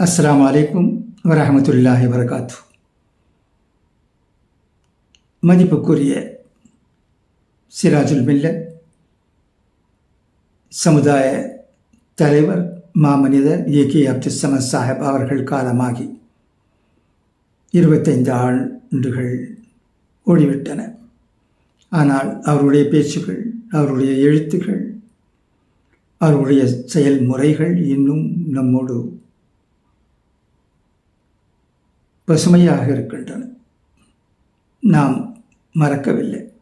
அஸ்லாம் அலைக்கும் வரமத்துல்லாஹி வரகாத்து மதிப்புக்குரிய சிராஜுல் மில்ல சமுதாய தலைவர் மாமனிதர் ஏ கே அப்துல் சமத் சாஹிப் அவர்கள் காலமாகி இருபத்தைந்து ஆண்டுகள் ஓடிவிட்டன. ஆனால் அவருடைய பேச்சுகள் அவருடைய எழுத்துக்கள் அவருடைய செயல்முறைகள் இன்னும் நம்மோடு பசுமையாக இருக்கின்றன. நாம் மறக்கவில்லை.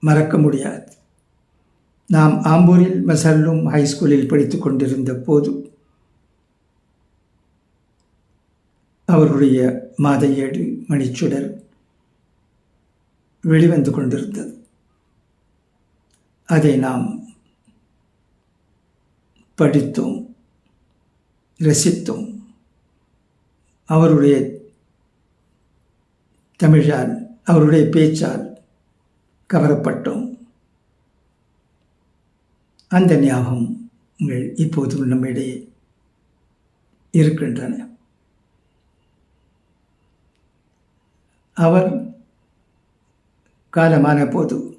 மறக்க முடியாது. நாம் ஆம்பூரில் மசல்லும் ஹைஸ்கூலில் படித்து கொண்டிருந்த போது அவருடைய மாத ஏடு மணிச்சுடர் வெளிவந்து கொண்டிருந்தது. அதை நாம் படித்தோம் ரசித்தோம். அவருடைய தமிழால் அவருடைய பேச்சால் கவரப்பட்டோம். அந்த ஞாபகங்கள் இப்போது நம்மிடையே இருக்கின்றன. அவர் காலமான போது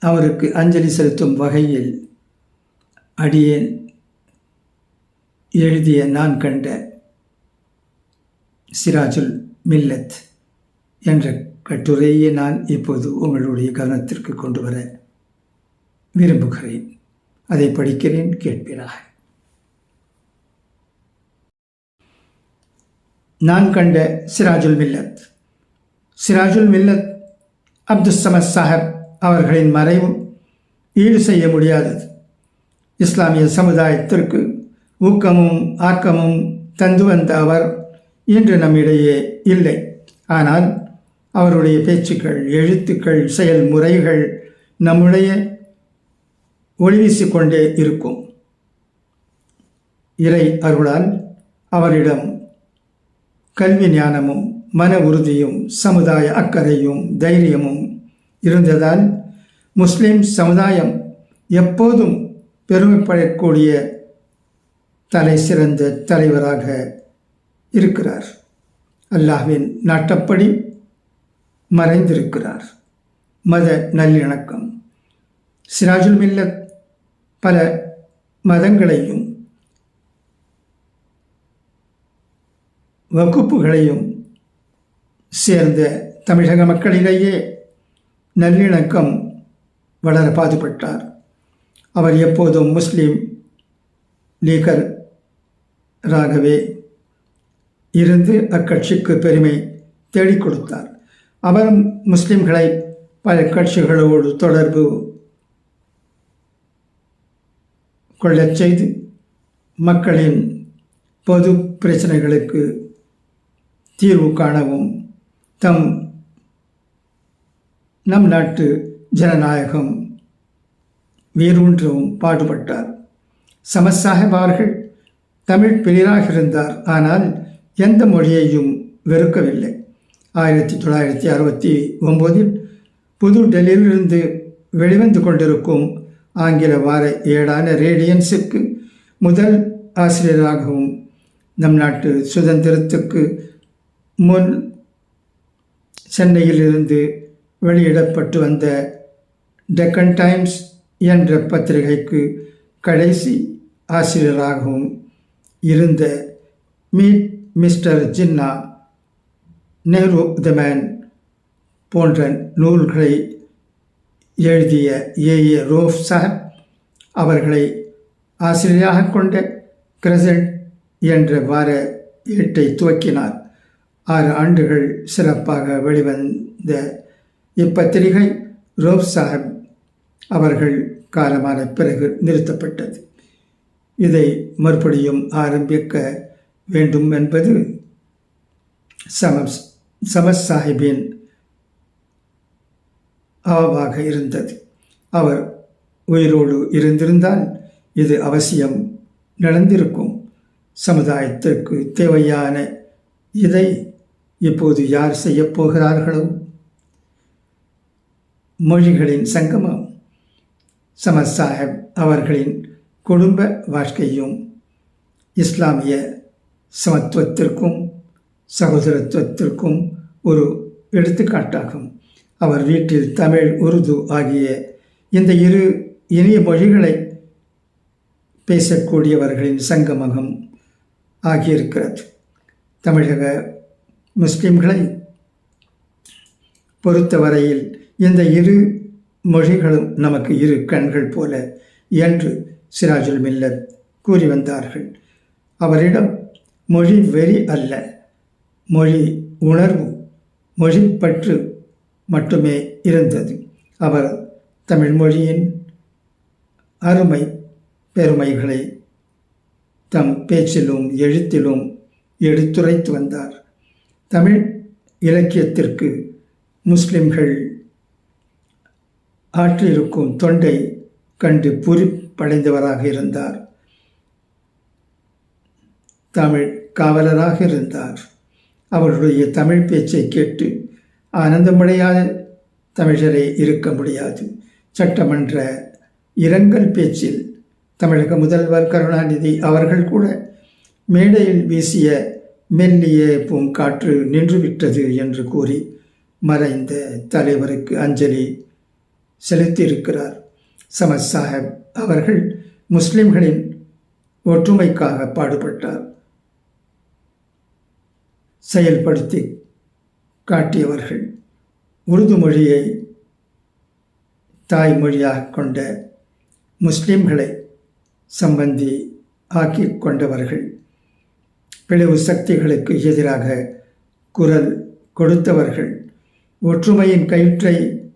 அவருக்கு அஞ்சலி செலுத்தும் வகையில் அடியேன் எழுதிய நான் கண்ட சிராஜுல் மில்லத் என்ற கட்டுரையை நான் இப்போது உங்களுடைய கவனத்திற்கு கொண்டு வர விரும்புகிறேன். அதை படிக்கிறேன் கேட்பீராக. நான் கண்ட சிராஜுல் மில்லத். சிராஜுல் மில்லத் அப்துல் சமத் சாஹப் அவர்களின் மறைவும் ஈடு செய்ய முடியாதது. இஸ்லாமிய சமுதாயத்திற்கு ஊக்கமும் ஆக்கமும் தந்து வந்த அவர் இன்று நம்மிடையே இல்லை. ஆனால் அவருடைய பேச்சுக்கள் எழுத்துக்கள் செயல்முறைகள் நம்முடைய ஒளிவீசிக்கொண்டே இருக்கும். இறை அருளால் அவரிடம் கல்வி ஞானமும் மன உறுதியும் சமுதாய அக்கறையும் தைரியமும் இருந்ததால் முஸ்லிம் சமுதாயம் எப்போதும் பெருமைப்படக்கூடிய தலை சிறந்த தலைவராக இருக்கிறார். அல்லாஹ்வின் நாட்டப்படி மறைந்திருக்கிறார். மத நல்லிணக்கம். சிராஜுல் மில்லத் பல மதங்களையும் வகுப்புகளையும் சேர்ந்த தமிழக மக்களிலேயே நல்லிணக்கம் வளர பாதுபட்டார் அவர் எப்போதும் முஸ்லீம் லீகராகவே இருந்து அக்கட்சிக்கு பெருமை தேடிக் கொடுத்தார். அவரும் முஸ்லிம்களை பல கட்சிகளோடு தொடர்பு கொள்ளச் செய்து மக்களின் பொது பிரச்சனைகளுக்கு தீர்வு காணவும் தம் நம் நாட்டு ஜனநாயகம் வேரூன்றவும் பாடுபட்டார். சமசாஹிப் அவர்கள் தமிழ் பிரியராக இருந்தார். ஆனால் எந்த மொழியையும் வெறுக்கவில்லை. ஆயிரத்தி தொள்ளாயிரத்தி அறுபத்தி ஒம்போதில் புது டெல்லியிலிருந்து வெளிவந்து கொண்டிருக்கும் ஆங்கில வார ஏடான ரேடியன்ஸுக்கு முதல் ஆசிரியராகவும் நம் நாட்டு சுதந்திரத்துக்கு முன் சென்னையிலிருந்து வெளியிடப்பட்டு வந்த டெக்கன் டைம்ஸ் என்ற பத்திரிகைக்கு கடைசி ஆசிரியராகவும் இருந்த meet Mr Jinnah Nehru the man போன்ற நூல்களை எழுதிய ஏ. ஏ. ரோஃப் சாஹப் அவர்களை ஆசிரியராக கொண்ட கிரசன்ட் என்ற வார ஏட்டை துவக்கினார். ஆறு ஆண்டுகள் சிறப்பாக வெளிவந்த இப்பத்திரிகை ரோப் சாஹப் அவர்கள் காலமான பிறகு நிறுத்தப்பட்டது. இதை மறுபடியும் ஆரம்பிக்க வேண்டும் என்பது சமஸ் சமஸ் சாஹிபின் ஆவாக இருந்தது. அவர் உயிரோடு இருந்திருந்தால் இது அவசியம் நடந்திருக்கும். சமுதாயத்திற்கு தேவையான இதை இப்போது யார் செய்யப்போகிறார்களோ மொழிகளின் சங்கமம் சமத் சாஹிப் அவர்களின் குடும்ப வாழ்க்கையும் இஸ்லாமிய சமத்துவத்திற்கும் சகோதரத்துவத்திற்கும் ஒரு எடுத்துக்காட்டாகும். அவர் வீட்டில் தமிழ் உருது ஆகிய இந்த இரு இனிய மொழிகளை பேசக்கூடியவர்களின் சங்கமகம் ஆகியிருக்கிறது. தமிழக முஸ்லிம்களை பொறுத்தவரையில் இந்த இரு மொழிகளும் நமக்கு இரு கண்கள் போல என்று சிராஜுல் மில்லத் கூறி வந்தார்கள். அவரிடம் மொழி வெறி அல்ல. மொழி உணர்வு மொழிப்பற்று மட்டுமே இருந்தது. அவர் தமிழ் மொழியின் அருமை பெருமைகளை தம் பேச்சிலும் எழுத்திலும் எடுத்துரைத்து வந்தார். தமிழ் இலக்கியத்திற்கு முஸ்லிம்கள் ஆற்றிருக்கும் தொண்டை கண்டு புரிப்படைந்தவராக இருந்தார். தமிழ் காவலராக இருந்தார். அவருடைய தமிழ் பேச்சை கேட்டு ஆனந்தமடையாத தமிழரே இருக்க முடியாது. சட்டமன்ற இரங்கல் பேச்சில் தமிழக முதல்வர் கருணாநிதி அவர்கள் கூட மேடையில் வீசிய மெல்லிய பூங்காற்று நின்றுவிட்டது என்று கூறி மறைந்த தலைவருக்கு அஞ்சலி செலுத்தியிருக்கிறார். சமத் சாஹேப் அவர்கள் முஸ்லிம்களின் ஒற்றுமைக்காக பாடுபட்டார். செயல்படுத்தி காட்டியவர்கள். உருது மொழியை தாய்மொழியாக கொண்ட முஸ்லிம்களை சம்பந்தி ஆக்கி கொண்டவர்கள். பிளவு சக்திகளுக்கு எதிராக குரல் கொடுத்தவர்கள். ஒற்றுமையின் கயிற்றை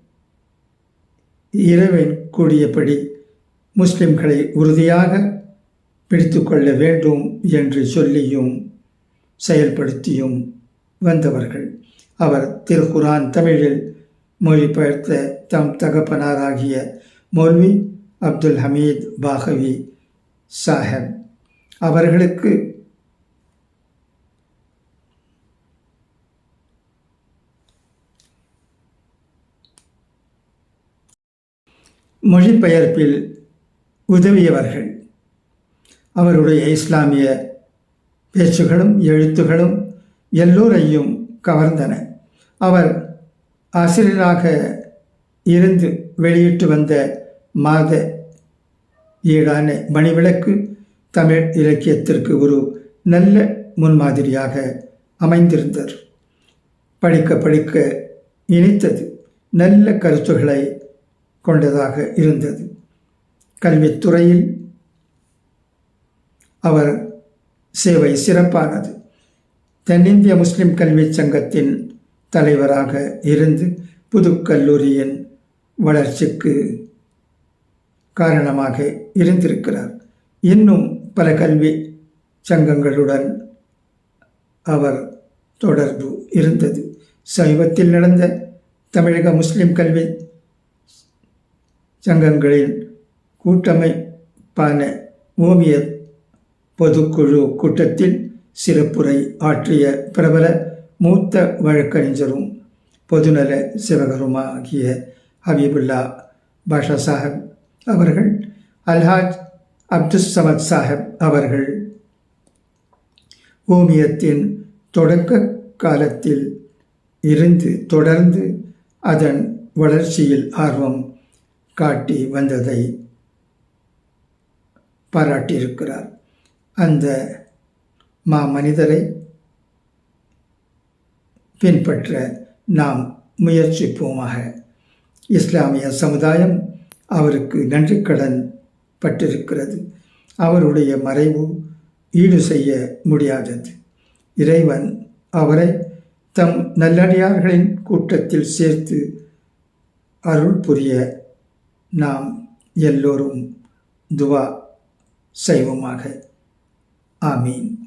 இரவின் கூடியபடி முஸ்லிம்களை உறுதியாக பிடித்து கொள்ள வேண்டும் என்று சொல்லியும் செயல்படுத்தியும் வந்தவர்கள். அவர் திருக்குரான் தமிழில் மொழிபெயர்த்த தம் தகப்பனாராகிய மௌல்வி அப்துல் ஹமீத் பாகவி சாஹப். அவர்களுக்கு மொழிபெயர்ப்பில் உதவியவர்கள். அவருடைய இஸ்லாமிய பேச்சுகளும் எழுத்துகளும் எல்லோரையும் கவர்ந்தன. அவர் ஆசிரியராக இருந்து வெளியிட்டு வந்த மாத ஈடான மணிவிளக்கு தமிழ் இலக்கியத்திற்கு ஒரு நல்ல முன்மாதிரியாக அமைந்திருந்தார். படிக்க படிக்க இனித்தது நல்ல கருத்துக்களை கொண்டதாக இருந்தது. கல்வித்துறையில் அவர் சேவை சிறப்பானது. தென்னிந்திய முஸ்லிம் கல்வி சங்கத்தின் தலைவராக இருந்து புதுக்கல்லூரியின் வளர்ச்சிக்கு காரணமாக இருந்திருக்கிறார். இன்னும் பல கல்வி சங்கங்களுடன் அவர் தொடர்பு இருந்தது. சமீபத்தில் நடந்த தமிழக முஸ்லிம் கல்வி சங்கங்களின் கூட்டமைப்பான ஓமியர் பொதுக்குழு கூட்டத்தில் சிறப்புரை ஆற்றிய பிரபல மூத்த வழக்கறிஞரும் பொதுநல சிவகருமாகிய ஹபீபுல்லா பாஷா சாஹிப் அவர்கள் அல்ஹாஜ் அப்துல் சமத் சாஹிப் அவர்கள். ஓமியத்தின் தொடக்க காலத்தில் இருந்து தொடர்ந்து அதன் வளர்ச்சியில் ஆர்வம் காட்டி வந்ததை பாராட்டியிருக்கிறார். அந்த மா மனிதரை பின்பற்ற நாம் முயற்சிப்போமாக. இஸ்லாமிய சமுதாயம் அவருக்கு நன்றி கடன் பட்டிருக்கிறது. அவருடைய மறைவு ஈடு செய்ய முடியாதது. இறைவன் அவரை தம் நல்லடியார்களின் கூட்டத்தில் சேர்த்து அருள் புரிய நாம் எல்லோரும் துவா செய்வோமாக. আমিন